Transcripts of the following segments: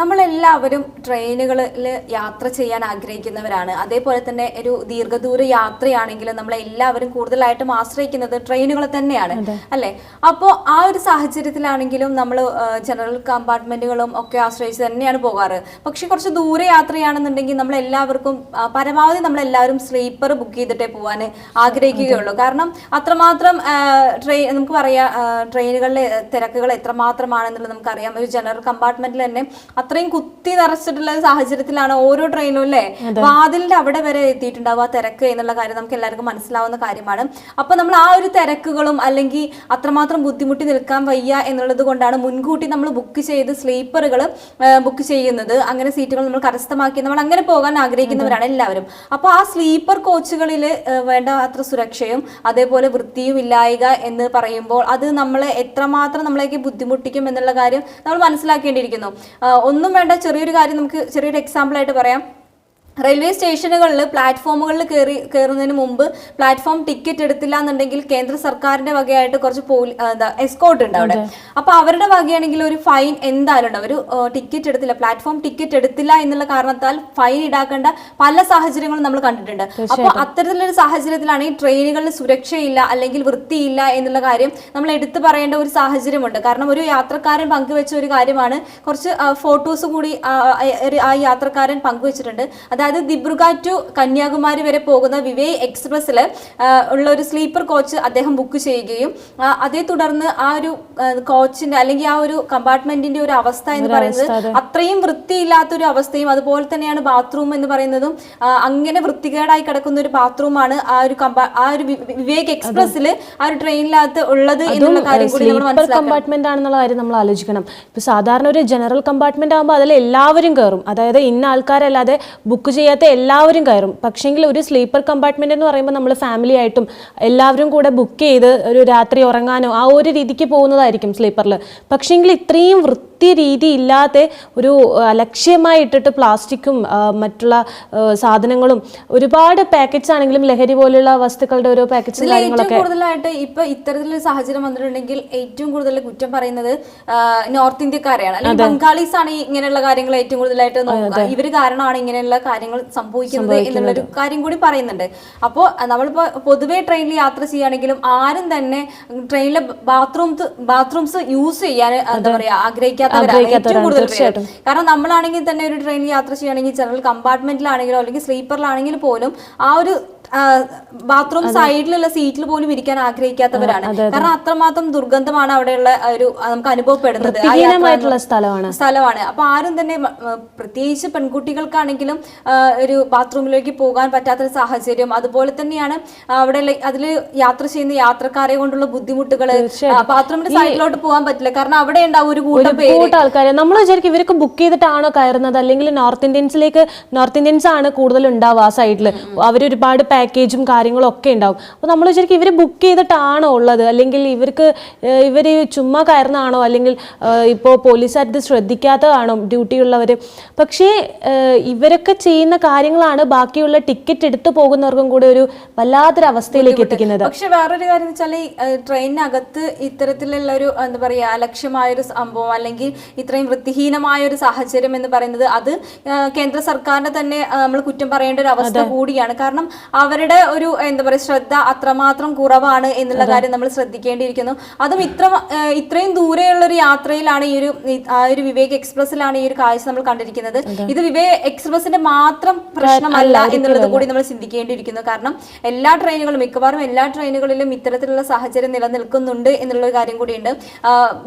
നമ്മളെല്ലാവരും ട്രെയിനുകളിൽ യാത്ര ചെയ്യാൻ ആഗ്രഹിക്കുന്നവരാണ്. അതേപോലെ തന്നെ ഒരു ദീർഘദൂര യാത്രയാണെങ്കിലും നമ്മളെല്ലാവരും കൂടുതലായിട്ടും ആശ്രയിക്കുന്നത് ട്രെയിനുകളെ തന്നെയാണ്. അല്ലെ? അപ്പോൾ ആ ഒരു സാഹചര്യത്തിലാണെങ്കിലും നമ്മൾ ജനറൽ കമ്പാർട്ട്മെന്റുകളും ഒക്കെ ആശ്രയിച്ച് തന്നെയാണ് പോകാറ്. പക്ഷെ കുറച്ച് ദൂര യാത്രയാണെന്നുണ്ടെങ്കിൽ നമ്മൾ എല്ലാവർക്കും പരമാവധി പരമാവധി നമ്മളെല്ലാവരും സ്ലീപ്പർ ബുക്ക് ചെയ്തിട്ടേ പോകാൻ ആഗ്രഹിക്കുകയുള്ളൂ. കാരണം അത്രമാത്രം ട്രെയിൻ നമുക്ക് പറയാം ട്രെയിനുകളിലെ തിരക്കുകൾ എത്രമാത്രമാണെന്നുള്ളത് നമുക്കറിയാം. ഒരു ജനറൽ കമ്പാർട്ട്മെന്റിൽ തന്നെ അത്രയും കുത്തി നിറച്ചിട്ടുള്ള സാഹചര്യത്തിലാണ് ഓരോ ട്രെയിനും അല്ലേ വാതിലിന്റെ അവിടെ വരെ എത്തിയിട്ടുണ്ടാവും ആ തിരക്ക് എന്നുള്ള കാര്യം നമുക്ക് എല്ലാവർക്കും മനസ്സിലാവുന്ന കാര്യമാണ്. അപ്പൊ നമ്മൾ ആ ഒരു തിരക്കുകളും അല്ലെങ്കിൽ അത്രമാത്രം ബുദ്ധിമുട്ടി നിൽക്കാൻ വയ്യ എന്നുള്ളത് കൊണ്ടാണ് മുൻകൂട്ടി നമ്മൾ ബുക്ക് ചെയ്ത് സ്ലീപ്പറുകൾ ബുക്ക് ചെയ്യുന്നത്. അങ്ങനെ സീറ്റുകൾ നമ്മൾ കരസ്ഥമാക്കി. നമ്മൾ അങ്ങനെ പോകാൻ ആഗ്രഹിക്കുന്നവരാണ് എല്ലാവരും. അപ്പോൾ ആ സ്ലീപ്പർ കോച്ചുകളിൽ വേണ്ട അത്ര സുരക്ഷയും അതേപോലെ വൃത്തിയും ഇല്ലായക എന്ന് പറയുമ്പോൾ അത് നമ്മളെ എത്രമാത്രം നമ്മളേക്ക് ബുദ്ധിമുട്ടിക്കും എന്നുള്ള കാര്യം നമ്മൾ മനസ്സിലാക്കേണ്ടിയിരിക്കുന്നു. ഒന്നും വേണ്ട ചെറിയൊരു കാര്യം നമുക്ക് ചെറിയൊരു എക്സാമ്പിൾ ആയിട്ട് പറയാം. റെയിൽവേ സ്റ്റേഷനുകളിൽ പ്ലാറ്റ്ഫോമുകളിൽ കയറി കയറുന്നതിന് മുമ്പ് പ്ലാറ്റ്ഫോം ടിക്കറ്റ് എടുത്തില്ല എന്നുണ്ടെങ്കിൽ കേന്ദ്ര സർക്കാരിന്റെ വകയായിട്ട് കുറച്ച് പോലി എന്താ എസ്കോട്ട് ഉണ്ട് അവിടെ. അപ്പൊ അവരുടെ വകയാണെങ്കിൽ ഒരു ഫൈൻ എന്തായാലും ഉണ്ട് ഒരു ടിക്കറ്റ് എടുത്തില്ല പ്ലാറ്റ്ഫോം ടിക്കറ്റ് എടുത്തില്ല എന്നുള്ള കാരണത്താൽ ഫൈൻ ഈടാക്കേണ്ട പല സാഹചര്യങ്ങളും നമ്മൾ കണ്ടിട്ടുണ്ട്. അപ്പോൾ അത്തരത്തിലൊരു സാഹചര്യത്തിലാണ് ഈ ട്രെയിനുകളിൽ സുരക്ഷയില്ല അല്ലെങ്കിൽ വൃത്തിയില്ല എന്നുള്ള കാര്യം നമ്മൾ എടുത്തു പറയേണ്ട ഒരു സാഹചര്യമുണ്ട്. കാരണം ഒരു യാത്രക്കാരൻ പങ്കുവെച്ച ഒരു കാര്യമാണ് കുറച്ച് ഫോട്ടോസ് കൂടി ആ, യാത്രക്കാരൻ പങ്കുവെച്ചിട്ടുണ്ട്. പങ്കുവച്ചിട്ടുണ്ട് അതായത് ദിബ്രുഗ ടു കന്യാകുമാരി വരെ പോകുന്ന വിവേക് എക്സ്പ്രസ്സിൽ ഉള്ള ഒരു സ്ലീപ്പർ കോച്ച് അദ്ദേഹം ബുക്ക് ചെയ്യുകയും അതേ തുടർന്ന് ആ ഒരു കോച്ചിന്റെ അല്ലെങ്കിൽ ആ ഒരു കമ്പാർട്ട്മെന്റിന്റെ ഒരു അവസ്ഥ എന്ന് പറയുന്നത് അത്രയും വൃത്തിയില്ലാത്തൊരു അവസ്ഥയും അതുപോലെ തന്നെയാണ് ബാത്റൂം എന്ന് പറയുന്നതും അങ്ങനെ വൃത്തികേടായി കിടക്കുന്ന ഒരു ബാത്റൂമാണ് ആ ഒരു ആ ഒരു വിവേക് എക്സ്പ്രസ്സിൽ ആ ഒരു ട്രെയിനിനകത്ത് ഉള്ളത് എന്നുള്ള കാര്യം കൂടി നമ്മൾ കമ്പാർട്ട്മെന്റ് ആണെന്നുള്ള കാര്യം നമ്മൾ ആലോചിക്കണം. ഇപ്പൊ സാധാരണ ഒരു ജനറൽ കമ്പാർട്ട്മെന്റ് ആകുമ്പോൾ അതിൽ എല്ലാവരും കയറും അതായത് ഇന്ന ആൾക്കാരല്ലാതെ ബുക്ക് ചെയ്യാത്ത എല്ലാവരും കയറും. പക്ഷേങ്കിൽ ഒരു സ്ലീപ്പർ കമ്പാർട്ട്മെന്റ് എന്ന് പറയുമ്പോൾ നമ്മൾ ഫാമിലി ആയിട്ടും എല്ലാവരും കൂടെ ബുക്ക് ചെയ്ത് ഒരു രാത്രി ഉറങ്ങാനോ ആ ഒരു രീതിക്ക് പോകുന്നതായിരിക്കും സ്ലീപ്പറിൽ പക്ഷേങ്കിൽ ഇത്രയും വൃത്തി രീതി ഇല്ലാതെ ഒരു ആ, അലക്ഷ്യമായിട്ടിട്ട് പ്ലാസ്റ്റിക്കും മറ്റുള്ള സാധനങ്ങളും ഒരുപാട് പാക്കറ്റ്സ് ആണെങ്കിലും ലഹരി പോലുള്ള വസ്തുക്കളുടെ ഓരോ പാക്കറ്റ്സ് കാര്യങ്ങളൊക്കെ കൂടുതലായിട്ട് ഇപ്പൊ ഇത്തരത്തിലൊരു സാഹചര്യം വന്നിട്ടുണ്ടെങ്കിൽ ഏറ്റവും കൂടുതൽ കുറ്റം പറയുന്നത് നോർത്ത് ഇന്ത്യക്കാരെയാണ്. അല്ലെങ്കിൽ ബംഗാളീസ് ആണ് ഇങ്ങനെയുള്ള കാര്യങ്ങൾ ഏറ്റവും കൂടുതലായിട്ട് നോക്കുക. ഇവർ കാരണമാണ് ഇങ്ങനെയുള്ള കാര്യങ്ങൾ സംഭവിക്കുന്നത് എന്നുള്ളൊരു കാര്യം കൂടി പറയുന്നുണ്ട്. അപ്പോൾ നമ്മളിപ്പോ പൊതുവെ ട്രെയിനിൽ യാത്ര ചെയ്യുകയാണെങ്കിലും ആരും തന്നെ ട്രെയിനിലെ ബാത്റൂംസ് ബാത്റൂംസ് യൂസ് ചെയ്യാൻ എന്താ പറയാ ആഗ്രഹിക്കാത്തവരാണ് ഏറ്റവും കൂടുതൽ പേര്. കാരണം നമ്മളാണെങ്കിൽ തന്നെ ഒരു ട്രെയിനിൽ യാത്ര ചെയ്യുകയാണെങ്കിൽ ജനറൽ കമ്പാർട്ട്മെന്റിലാണെങ്കിലോ അല്ലെങ്കിൽ സ്ലീപ്പറിലാണെങ്കിൽ പോലും ആ ഒരു ബാത്റൂം സൈഡിലുള്ള സീറ്റിൽ പോലും ഇരിക്കാൻ ആഗ്രഹിക്കാത്തവരാണ്. കാരണം അത്രമാത്രം ദുർഗന്ധമാണ് അവിടെയുള്ള ഒരു നമുക്ക് അനുഭവപ്പെടുന്നത്. സ്ഥലമാണ്. സ്ഥലമാണ്. അപ്പൊ ആരും തന്നെ പ്രത്യേകിച്ച് പെൺകുട്ടികൾക്കാണെങ്കിലും ഒരു ബാത്റൂമിലേക്ക് പോകാൻ പറ്റാത്തൊരു സാഹചര്യം. അതുപോലെ തന്നെയാണ് അവിടെ അതിൽ യാത്ര ചെയ്യുന്ന യാത്രക്കാരെ കൊണ്ടുള്ള ബുദ്ധിമുട്ടുകൾ ബാത്റൂമിന്റെ സൈഡിലോട്ട് പോകാൻ പറ്റില്ല. കാരണം അവിടെ ഉണ്ടാവും ഒരു കൂട്ടം ആൾക്കാരെ നമ്മൾ വിചാരിക്കും ഇവർക്ക് ബുക്ക് ചെയ്തിട്ടാണോ കയറുന്നത്. അല്ലെങ്കിൽ നോർത്ത് ഇന്ത്യൻസിലേക്ക് നോർത്ത് ഇന്ത്യൻസ് ആണ് കൂടുതൽ ഉണ്ടാവുക ആ സൈഡിൽ അവർ ഒരുപാട് പാക്കേജും കാര്യങ്ങളും ഒക്കെ ഉണ്ടാവും. അപ്പോൾ നമ്മൾ ശരിക്കും ഇവർ ബുക്ക് ചെയ്തിട്ടാണോ ഉള്ളത്? അല്ലെങ്കിൽ ഇവർക്ക് ഇവർ ചുമ്മാ കയറുന്നതാണോ? അല്ലെങ്കിൽ ഇപ്പോൾ പോലീസുകാർ ഇത് ശ്രദ്ധിക്കാത്തതാണോ ഡ്യൂട്ടി ഉള്ളവർ പക്ഷേ ഇവരൊക്കെ ചെയ്യുന്ന കാര്യങ്ങളാണ് ബാക്കിയുള്ള ടിക്കറ്റ് എടുത്തു പോകുന്നവർക്കും കൂടെ ഒരു വല്ലാത്തൊരു അവസ്ഥയിലേക്ക് എത്തിക്കുന്നത്. പക്ഷെ വേറൊരു കാര്യം വെച്ചാൽ ട്രെയിനിനകത്ത് ഇത്തരത്തിലുള്ള ഒരു എന്താ പറയുക അലക്ഷ്യമായ ഒരു സംഭവം അല്ലെങ്കിൽ ഇത്രയും വൃത്തിഹീനമായ ഒരു സാഹചര്യം എന്ന് പറയുന്നത് അത് കേന്ദ്ര സർക്കാരിനെ തന്നെ നമ്മൾ കുറ്റം പറയേണ്ട ഒരു അവസ്ഥ കൂടിയാണ്. കാരണം അവരുടെ ഒരു എന്താ പറയുക ശ്രദ്ധ അത്രമാത്രം കുറവാണ് എന്നുള്ള കാര്യം നമ്മൾ ശ്രദ്ധിക്കേണ്ടിയിരിക്കുന്നു. അതും ഇത്ര ഇത്രയും ദൂരെയുള്ള ഒരു യാത്രയിലാണ് ഈ ഒരു ആ ഒരു വിവേക് എക്സ്പ്രസിലാണ് ഈ ഒരു കാഴ്ച നമ്മൾ കണ്ടിരിക്കുന്നത്. ഇത് വിവേക് എക്സ്പ്രസിന്റെ മാത്രം പ്രശ്നമല്ല എന്നുള്ളത് കൂടി നമ്മൾ ചിന്തിക്കേണ്ടിയിരിക്കുന്നു. കാരണം എല്ലാ ട്രെയിനുകളും മിക്കവാറും എല്ലാ ട്രെയിനുകളിലും ഇത്തരത്തിലുള്ള സാഹചര്യം നിലനിൽക്കുന്നുണ്ട് എന്നുള്ള ഒരു കാര്യം കൂടിയുണ്ട്.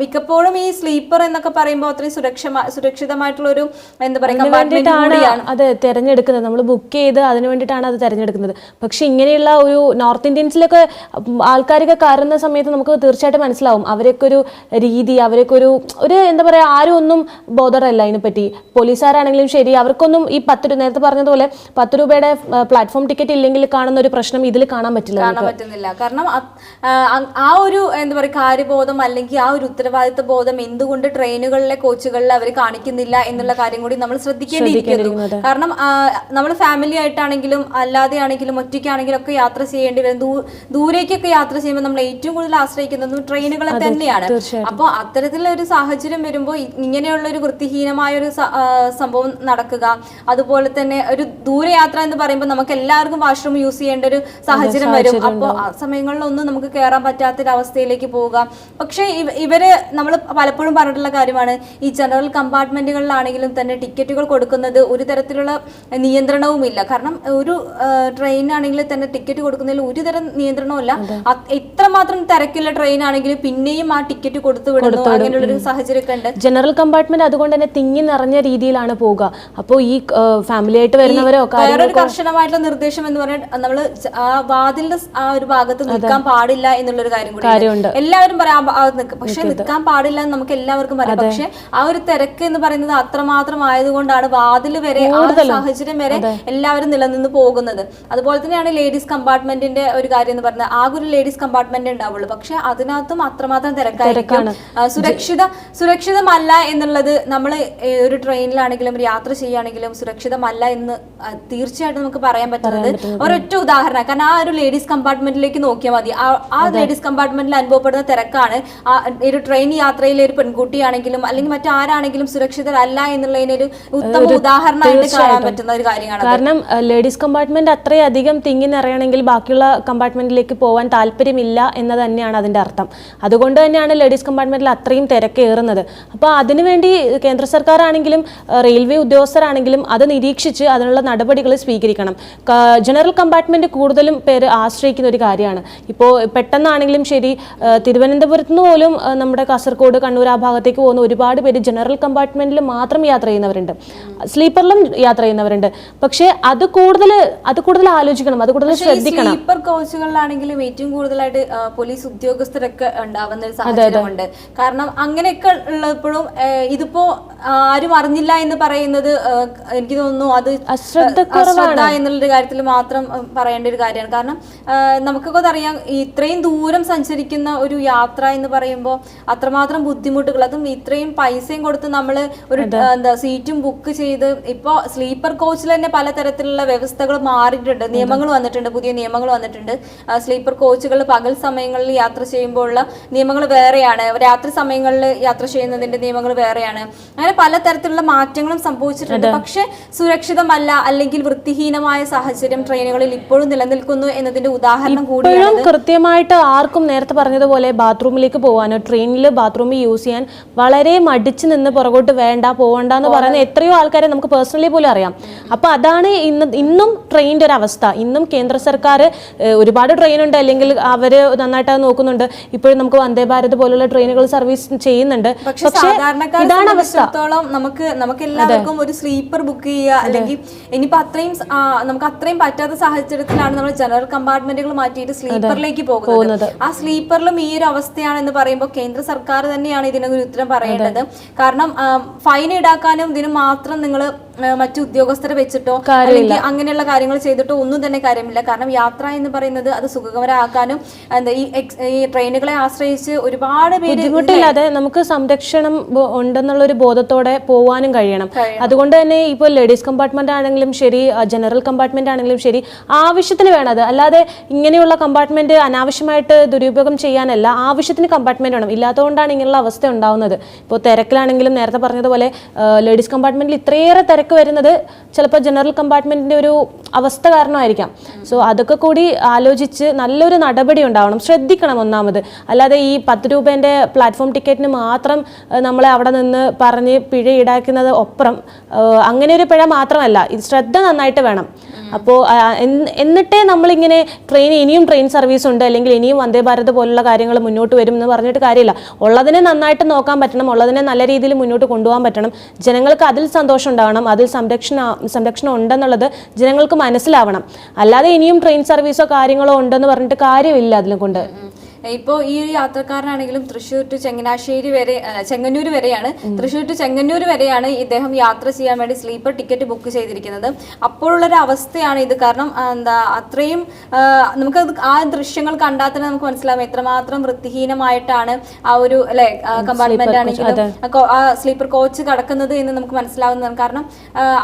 മിക്കപ്പോഴും ഈ സ്ലീപ്പർ എന്നൊക്കെ പറയുമ്പോൾ അത്രയും സുരക്ഷ സുരക്ഷിതമായിട്ടുള്ള ഒരു എന്താ പറയുക അത് തിരഞ്ഞെടുക്കുന്നത്. നമ്മൾ ബുക്ക് ചെയ്ത് അതിന് വേണ്ടിയിട്ടാണ് അത് തിരഞ്ഞെടുക്കുന്നത്. പക്ഷെ ഇങ്ങനെയുള്ള ഒരു നോർത്ത് ഇന്ത്യൻസിലൊക്കെ ആൾക്കാരൊക്കെ കയറുന്ന സമയത്ത് നമുക്ക് തീർച്ചയായിട്ടും മനസ്സിലാവും. അവരൊക്കെ ഒരു രീതി അവരൊക്കെ ഒരു ഒരു എന്താ പറയുക ആരും ഒന്നും ബോധറല്ല അതിനെപ്പറ്റി. പോലീസുകാരാണെങ്കിലും ശരി അവർക്കൊന്നും ഈ പത്ത് രൂപ നേരത്തെ പറഞ്ഞതുപോലെ പത്ത് രൂപയുടെ പ്ലാറ്റ്ഫോം ടിക്കറ്റ് ഇല്ലെങ്കിൽ കാണുന്ന ഒരു പ്രശ്നം ഇതിൽ കാണാൻ പറ്റില്ല കാണാൻ പറ്റുന്നില്ല. കാരണം ആ, ഒരു എന്താ പറയുക കാര്യബോധം അല്ലെങ്കിൽ ആ ഒരു ഉത്തരവാദിത്വ ബോധം എന്തുകൊണ്ട് ട്രെയിനുകളിലെ കോച്ചുകളിൽ അവർ കാണിക്കുന്നില്ല എന്നുള്ള കാര്യം കൂടി നമ്മൾ ശ്രദ്ധിക്കേണ്ടിയിരിക്കുന്നു. കാരണം നമ്മൾ ഫാമിലി ആയിട്ടാണെങ്കിലും അല്ലാതെ ആണെങ്കിലും ഒറ്റയ്ക്കാണെങ്കിലും ഒക്കെ യാത്ര ചെയ്യേണ്ടി വരും. ദൂരേക്കൊക്കെ യാത്ര ചെയ്യുമ്പോൾ നമ്മൾ ഏറ്റവും കൂടുതൽ ആശ്രയിക്കുന്നത് ട്രെയിനുകളെ തന്നെയാണ്. അപ്പോൾ അത്തരത്തിലുള്ള ഒരു സാഹചര്യം വരുമ്പോൾ ഇങ്ങനെയുള്ള ഒരു വൃത്തിഹീനമായ ഒരു സംഭവം നടക്കുക അതുപോലെ തന്നെ ഒരു ദൂരയാത്ര എന്ന് പറയുമ്പോൾ നമുക്ക് എല്ലാവർക്കും വാഷ്റൂം യൂസ് ചെയ്യേണ്ട ഒരു സാഹചര്യം വരും. അപ്പോൾ ആ സമയങ്ങളിലൊന്നും നമുക്ക് കയറാൻ പറ്റാത്തൊരവസ്ഥയിലേക്ക് പോവുക. പക്ഷേ ഇവ- ഇവർ നമ്മൾ പലപ്പോഴും പറഞ്ഞിട്ടുള്ള കാര്യമാണ് ഈ ജനറൽ കമ്പാർട്ട്മെന്റുകളിലാണെങ്കിലും തന്നെ ടിക്കറ്റുകൾ കൊടുക്കുന്നത് ഒരു തരത്തിലുള്ള നിയന്ത്രണവുമില്ല. കാരണം ഒരു ട്രെയിൻ ആണെങ്കിൽ തന്നെ ടിക്കറ്റ് കൊടുക്കുന്നതിൽ ഒരു തരം നിയന്ത്രണവുമില്ല. അത്. എത്രമാത്രം തിരക്കുള്ള ട്രെയിൻ ആണെങ്കിലും പിന്നെയും ആ ടിക്കറ്റ് കൊടുത്തു വിടുന്നു അങ്ങനെയുള്ളൊരു സാഹചര്യമൊക്കെ ഉണ്ട് ജനറൽ കമ്പാർട്ട്മെന്റ് അതുകൊണ്ട് തന്നെ തിങ്ങി നിറഞ്ഞ രീതിയിലാണ് പോവുക. അപ്പോൾ ഈ ഫാമിലി ആയിട്ട് വരുന്നവരോ വേറൊരു കർശനമായിട്ടുള്ള നിർദ്ദേശം എന്ന് പറഞ്ഞാൽ നമ്മൾ ആ വാതിലിന്റെ ആ ഒരു ഭാഗത്ത് നിൽക്കാൻ പാടില്ല എന്നുള്ളൊരു കാര്യം കൂടി കാര്യമുണ്ട്. എല്ലാവരും പറയാം പക്ഷെ നിൽക്കാൻ പാടില്ല എന്ന് നമുക്ക് എല്ലാവർക്കും പറയാം. പക്ഷെ ആ ഒരു തിരക്ക് എന്ന് പറയുന്നത് അത്രമാത്രം ആയതുകൊണ്ടാണ് വാതിൽ വരെ ആ സാഹചര്യം വരെ എല്ലാവരും നിലനിന്ന് പോകുന്നത്. അതുപോലെ തന്നെയാണ് ലേഡീസ് കമ്പാർട്ട്മെന്റിന്റെ ഒരു കാര്യം എന്ന് പറഞ്ഞാൽ ആ ഒരു ലേഡീസ് കമ്പാർട്ട്മെന്റ് ഉണ്ടാവുള്ളൂ. പക്ഷെ അതിനകത്തും അത്രമാത്രം തിരക്കായിരിക്കും. സുരക്ഷിത സുരക്ഷിതമല്ല എന്നുള്ളത് നമ്മൾ ഒരു ട്രെയിനിലാണെങ്കിലും യാത്ര ചെയ്യുകയാണെങ്കിലും സുരക്ഷിതമല്ല എന്ന് തീർച്ചയായിട്ടും നമുക്ക് പറയാൻ പറ്റുന്നത് ഒരൊറ്റ ഉദാഹരണം കാരണം ആ ഒരു ലേഡീസ് കമ്പാർട്ട്മെന്റിലേക്ക് നോക്കിയാൽ മതി. ആ- ലേഡീസ് കമ്പാർട്ട്മെന്റിൽ അനുഭവപ്പെടുന്ന തിരക്കാണ്. ഒരു ട്രെയിൻ യാത്രയിലെ ഒരു പെൺകുട്ടിയാണെങ്കിലും അല്ലെങ്കിൽ മറ്റാരാണെങ്കിലും സുരക്ഷിതരല്ല എന്നുള്ളതിനൊരു ഉത്തമ ഉദാഹരണമായിട്ട് കാണാൻ പറ്റുന്ന ഒരു കാര്യമാണ് കാരണം ലേഡീസ് കമ്പാർട്ട്മെന്റ് അത്രയധികം തിങ്ങി നിറയണമെങ്കിൽ ബാക്കിയുള്ള കമ്പാർട്ട്മെന്റിലേക്ക് പോകാൻ താല്പര്യമില്ല എന്ന് തന്നെയാണ് അതിന്റെ അർത്ഥം. അതുകൊണ്ട് തന്നെയാണ് ലേഡീസ് കമ്പാർട്ട്മെന്റിൽ അത്രയും തിരക്കേറുന്നത് അപ്പോൾ അതിനുവേണ്ടി കേന്ദ്ര സർക്കാർ ആണെങ്കിലും റെയിൽവേ ഉദ്യോഗസ്ഥരാണെങ്കിലും അത് നിരീക്ഷിച്ച് അതിനുള്ള നടപടികൾ സ്വീകരിക്കണം. ജനറൽ കമ്പാർട്ട്മെന്റ് കൂടുതലും പേര് ആശ്രയിക്കുന്ന ഒരു കാര്യമാണ്. ഇപ്പോൾ പെട്ടെന്നാണെങ്കിലും ശരി തിരുവനന്തപുരത്ത് നിന്ന് പോലും നമ്മുടെ കാസർഗോഡ് കണ്ണൂർ ആ ഭാഗത്തേക്ക് പോകുന്ന ഒരുപാട് പേര് ജനറൽ കമ്പാർട്ട്മെന്റിൽ മാത്രം യാത്ര ചെയ്യുന്നവരുണ്ട്. സ്ലീപ്പറിലും യാത്ര ചെയ്യുന്നവരുണ്ട്. പക്ഷേ അത് കൂടുതൽ അത് കൂടുതൽ ആലോചിക്കണം അത് കൂടുതൽ ശ്രദ്ധിക്കണം. സ്ലീപ്പർ കോച്ചുകളിലാണെങ്കിലും ഏറ്റവും കൂടുതലായിട്ട് പോലീസ് ഉദ്യോഗസ്ഥരൊക്കെ ഉണ്ടാവുന്ന ഒരു സാഹചര്യമുണ്ട്. കാരണം അങ്ങനെയൊക്കെ ഉള്ളപ്പോഴും ഇതിപ്പോ ആരും അറിഞ്ഞില്ല എന്ന് പറയുന്നത് എനിക്ക് തോന്നുന്നു അത് അശ്രദ്ധ എന്നുള്ളൊരു കാര്യത്തിൽ മാത്രം പറയേണ്ട ഒരു കാര്യമാണ്. കാരണം നമുക്കൊക്കെ അറിയാം ഇത്രയും ദൂരം സഞ്ചരിക്കുന്ന ഒരു യാത്ര എന്ന് പറയുമ്പോൾ അത്രമാത്രം ബുദ്ധിമുട്ടുകൾ അതും ഇത്രയും പൈസയും കൊടുത്ത് നമ്മൾ ഒരു എന്താ സീറ്റും ബുക്ക് ചെയ്ത് ഇപ്പോൾ സ്ലീപ്പർ കോച്ചിൽ തന്നെ പലതരത്തിലുള്ള വ്യവസ്ഥകൾ മാറിയിട്ടുണ്ട്. നിയമങ്ങൾ വന്നിട്ടുണ്ട് പുതിയ നിയമങ്ങൾ വന്നിട്ടുണ്ട്. സ്ലീപ്പർ കോച്ചുകൾ പകൽ സമയങ്ങളിൽ യാത്ര ചെയ്യുമ്പോഴുള്ള നിയമങ്ങൾ വേറെയാണ്. രാത്രി സമയങ്ങളിൽ യാത്ര ചെയ്യുന്നതിന്റെ നിയമങ്ങൾ വേറെയാണ്. അങ്ങനെ പലതരത്തിലുള്ള മാറ്റങ്ങളും സംഭവിച്ചിട്ടുണ്ട്. പക്ഷെ സുരക്ഷിതമല്ല അല്ലെങ്കിൽ വൃത്തിഹീനമായ സാഹചര്യം ട്രെയിനുകളിൽ ഇപ്പോഴും നിലനിൽക്കുന്നു എന്നതിന്റെ ഉദാഹരണം കൂടിയാണ് കൃത്യമായിട്ട് ആർക്കും നേരത്തെ പറഞ്ഞതുപോലെ ബാത്റൂമിലേക്ക് പോകാനോ ട്രെയിനിൽ ബാത്റൂമിൽ യൂസ് ചെയ്യാൻ വളരെ മടിച്ചു നിന്ന് പുറകോട്ട് വേണ്ട പോകണ്ട എന്ന് പറയുന്ന എത്രയോ ആൾക്കാരെ നമുക്ക് പേഴ്സണലി പോലും അറിയാം. അപ്പൊ അതാണ് ഇന്ന് ഇന്നും ട്രെയിനിന്റെ ഒരു അവസ്ഥ. ഇന്നും കേന്ദ്ര സർക്കാർ ഒരുപാട് ട്രെയിൻ ഉണ്ട് അല്ലെങ്കിൽ അവർ നന്നായിട്ട് നോക്കുന്നുണ്ട്. ഇപ്പോഴും നമുക്ക് വന്ദേ ഭാരത് പോലുള്ള ട്രെയിനുകൾ സർവീസ് ചെയ്യുന്നുണ്ട്. പക്ഷെ ഇതാണ് അവസ്ഥ. നമുക്ക് നമുക്ക് എല്ലാവർക്കും ഒരു സ്ലീപ്പർ ബുക്ക് ചെയ്യുക അല്ലെങ്കിൽ ഇനിയിപ്പോ അത്രയും നമുക്ക് അത്രയും പറ്റാത്ത സാഹചര്യത്തിലാണ് നമ്മൾ ജനറൽ കമ്പാർട്ട്മെന്റുകൾ മാറ്റിയിട്ട് സ്ലീപ്പറിലേക്ക് പോകുന്നത്. ആ സ്ലീപ്പറിലും ഈ ഒരു അവസ്ഥയാണെന്ന് പറയുമ്പോൾ കേന്ദ്ര സർക്കാർ തന്നെയാണ് ഇതിനൊരു ഉത്തരം പറയേണ്ടത്. കാരണം ഫൈൻ ഈടാക്കാനും ഇതിന് മാത്രം നിങ്ങൾ മറ്റു ഉദ്യോഗസ്ഥരെ വെച്ചിട്ടോ അല്ലെങ്കിൽ അങ്ങനെയുള്ള കാര്യങ്ങൾ ചെയ്തിട്ടോ ഒന്നും തന്നെ കാര്യമില്ല. കാരണം യാത്ര എന്ന് പറയുന്നത് അത് സുഖകരമാക്കാനും എന്താ ഈ ഈ ട്രെയിനുകളെ ആശ്രയിച്ച് ഒരുപാട് പേര് ബുദ്ധിമുട്ടില്ലാതെ നമുക്ക് സംരക്ഷണം ഉണ്ടെന്നുള്ള ഒരു ബോധത്തോടെ പോവാനും കഴിയണം. അതുകൊണ്ട് തന്നെ ഇപ്പോൾ ലേഡീസ് കമ്പാർട്ട്മെന്റ് ആണെങ്കിലും ശരി ജനറൽ കമ്പാർട്ട്മെന്റ് ആണെങ്കിലും ശരി ആവശ്യത്തിന് വേണം അത്. അല്ലാതെ ഇങ്ങനെയുള്ള കമ്പാർട്ട്മെന്റ് അനാവശ്യമായിട്ട് ദുരുപയോഗം ചെയ്യാനല്ല ആവശ്യത്തിന് കമ്പാർട്ട്മെന്റ് വേണം. ഇല്ലാത്തതുകൊണ്ടാണ് ഇങ്ങനെയുള്ള അവസ്ഥ ഉണ്ടാവുന്നത്. ഇപ്പോൾ തിരക്കിലാണെങ്കിലും നേരത്തെ പറഞ്ഞതുപോലെ ലേഡീസ് കമ്പാർട്ട്മെന്റിൽ ഇത്രയേറെ തിരക്ക് വരുന്നത് ചിലപ്പോൾ ജനറൽ കമ്പാർട്ട്മെന്റിന്റെ ഒരു അവസ്ഥ കാരണമായിരിക്കാം. സോ അതൊക്കെ കൂടി ആലോചിച്ച് നല്ലൊരു നടപടി ഉണ്ടാവണം. ശ്രദ്ധിക്കണം ഒന്നാമത്. അല്ലാതെ ഈ പത്ത് രൂപേന്റെ പ്ലാറ്റ്ഫോം ടിക്കറ്റിന് മാത്രം നമ്മളെ അവിടെ നിന്ന് പറഞ്ഞ് പിഴ ഈടാക്കുന്നത് ഒപ്പുറം അങ്ങനെ ഒരു പിഴ മാത്രമല്ല ഇത് ശ്രദ്ധ നന്നായിട്ട് വേണം. അപ്പോൾ എന്നിട്ടേ നമ്മളിങ്ങനെ ട്രെയിൻ ഇനിയും ട്രെയിൻ സർവീസ് ഉണ്ട് അല്ലെങ്കിൽ ഇനിയും വന്ദേ ഭാരത് പോലുള്ള കാര്യങ്ങൾ മുന്നോട്ട് വരും എന്ന് പറഞ്ഞിട്ട് കാര്യമില്ല. ഉള്ളതിനെ നന്നായിട്ട് നോക്കാൻ പറ്റണം ഉള്ളതിനെ നല്ല രീതിയിൽ മുന്നോട്ട് കൊണ്ടുപോകാൻ പറ്റണം. ജനങ്ങൾക്ക് അതിൽ സന്തോഷം ഉണ്ടാവണം അതിൽ സംരക്ഷണ സംരക്ഷണം ഉണ്ടെന്നുള്ളത് ജനങ്ങൾക്ക് മനസ്സിലാവണം. അല്ലാതെ ഇനിയും ട്രെയിൻ സർവീസോ കാര്യങ്ങളോ ഉണ്ടെന്ന് പറഞ്ഞിട്ട് കാര്യമില്ല അതിനെ കൊണ്ട് ഇപ്പോൾ ഈ ഒരു യാത്രക്കാരനാണെങ്കിലും തൃശ്ശൂർ ടു ചങ്ങനാശ്ശേരി വരെ ചെങ്ങന്നൂർ വരെയാണ്. തൃശ്ശൂർ ടു ചെങ്ങന്നൂർ വരെയാണ് ഇദ്ദേഹം യാത്ര ചെയ്യാൻ വേണ്ടി സ്ലീപ്പർ ടിക്കറ്റ് ബുക്ക് ചെയ്തിരിക്കുന്നത്. അപ്പോഴുള്ളൊരു അവസ്ഥയാണ് ഇത്. കാരണം എന്താ അത്രയും നമുക്ക് നമുക്കത് ആ ദൃശ്യങ്ങൾ കണ്ടാൽ തന്നെ നമുക്ക് മനസ്സിലാവും എത്രമാത്രം വൃത്തിഹീനമായിട്ടാണ് ആ ഒരു അല്ലെ കമ്പാർട്ട്മെന്റ് ആണെങ്കിലും ആ സ്ലീപ്പർ കോച്ച് കടക്കുന്നത് എന്ന് നമുക്ക് മനസ്സിലാവുന്നതാണ്. കാരണം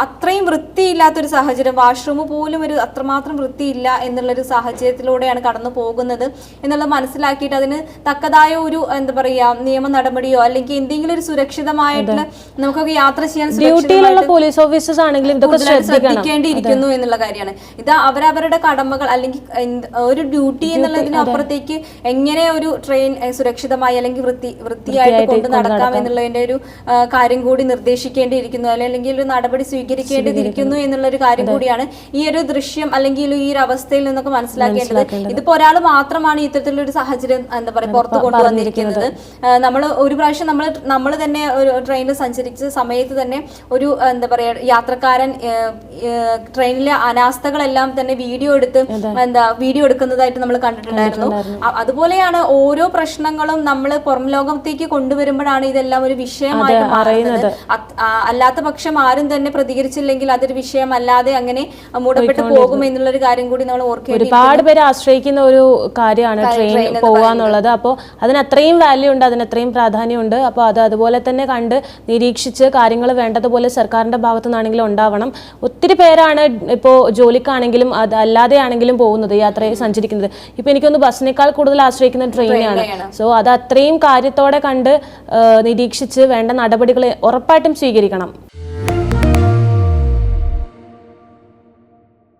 അത്രയും വൃത്തിയില്ലാത്തൊരു സാഹചര്യം വാഷ്റൂം പോലും ഒരു അത്രമാത്രം വൃത്തിയില്ല എന്നുള്ളൊരു സാഹചര്യത്തിലൂടെയാണ് കടന്നു പോകുന്നത് എന്നുള്ളത് മനസ്സിലാക്കിയിട്ട് അതിന് തക്കതായ ഒരു എന്താ പറയാ നിയമ നടപടിയോ അല്ലെങ്കിൽ എന്തെങ്കിലും ഒരു സുരക്ഷിതമായിട്ടുള്ള നമുക്കൊക്കെ യാത്ര ചെയ്യാൻ ഡ്യൂട്ടിയിലുള്ള പോലീസ് ഓഫീസേഴ്സ് ആണെങ്കിലും ഇതൊക്കെ ശ്രദ്ധിക്കേണ്ടിയിരിക്കുന്നു എന്നുള്ള കാര്യമാണ്. ഇത് അവരവരുടെ കടമകൾ അല്ലെങ്കിൽ ഒരു ഡ്യൂട്ടി എന്നുള്ളതിന് അപ്പുറത്തേക്ക് എങ്ങനെ ഒരു ട്രെയിൻ സുരക്ഷിതമായി അല്ലെങ്കിൽ വൃത്തി വൃത്തിയായിട്ട് കൊണ്ട് നടക്കാം എന്നുള്ളതിന്റെ ഒരു കാര്യം കൂടി നിർദ്ദേശിക്കേണ്ടിയിരിക്കുന്നു. അല്ലെങ്കിൽ ഒരു നടപടി സ്വീകരിക്കേണ്ടിയിരിക്കുന്നു എന്നുള്ള ഒരു കാര്യം കൂടിയാണ് ഈ ഒരു ദൃശ്യം അല്ലെങ്കിൽ ഈ ഒരു അവസ്ഥയിൽ നിന്നൊക്കെ മനസ്സിലാക്കേണ്ടത്. ഇതിപ്പോ ഒരാൾ മാത്രമാണ് ഇത്തരത്തിലുള്ള ഒരു സാഹചര്യം എന്താ പറയുക പുറത്തു കൊണ്ടുവന്നിരിക്കുന്നത്. നമ്മൾ ഒരു പ്രാവശ്യം നമ്മൾ നമ്മൾ തന്നെ ഒരു ട്രെയിനിൽ സഞ്ചരിച്ച സമയത്ത് തന്നെ ഒരു എന്താ പറയാ യാത്രക്കാരൻ ട്രെയിനിലെ അനാസ്ഥകളെല്ലാം തന്നെ വീഡിയോ എടുത്ത് എന്താ വീഡിയോ എടുക്കുന്നതായിട്ട് നമ്മൾ കണ്ടിട്ടുണ്ടായിരുന്നു. അതുപോലെയാണ് ഓരോ പ്രശ്നങ്ങളും നമ്മൾ പുറം ലോകത്തേക്ക് കൊണ്ടുവരുമ്പോഴാണ് ഇതെല്ലാം ഒരു വിഷയമായിട്ട് മാറുന്നത്. അല്ലാത്ത പക്ഷം ആരും തന്നെ പ്രതികരിച്ചില്ലെങ്കിൽ അതൊരു വിഷയമല്ലാതെ അങ്ങനെ മൂടപ്പെട്ട് പോകും എന്നുള്ള ഒരു കാര്യം കൂടി നമ്മൾ ഓർക്കുക ഒരുപാട് പേര് ആശ്രയിക്കുന്ന ഒരു കാര്യമാണ് ട്രെയിൻ. പോവുക എന്നുള്ളത് അപ്പോൾ അതിന് അത്രയും വാല്യൂ ഉണ്ട് അതിന് അത്രയും പ്രാധാന്യമുണ്ട്. അപ്പോൾ അത് അതുപോലെ തന്നെ കണ്ട് നിരീക്ഷിച്ച് കാര്യങ്ങൾ വേണ്ടതുപോലെ സർക്കാരിന്റെ ഭാഗത്തു നിന്നാണെങ്കിലും ഉണ്ടാവണം. ഒത്തിരി പേരാണ് ഇപ്പോൾ ജോലിക്കാണെങ്കിലും അത് അല്ലാതെ ആണെങ്കിലും പോകുന്നത് യാത്ര സഞ്ചരിക്കുന്നത്. ഇപ്പോൾ എനിക്കൊന്ന് ബസ്സിനേക്കാൾ കൂടുതൽ ആശ്രയിക്കുന്ന ട്രെയിനാണ്. സോ അത് അത്രയും കാര്യത്തോടെ കണ്ട് നിരീക്ഷിച്ച് വേണ്ട നടപടികൾ ഉറപ്പായിട്ടും സ്വീകരിക്കണം.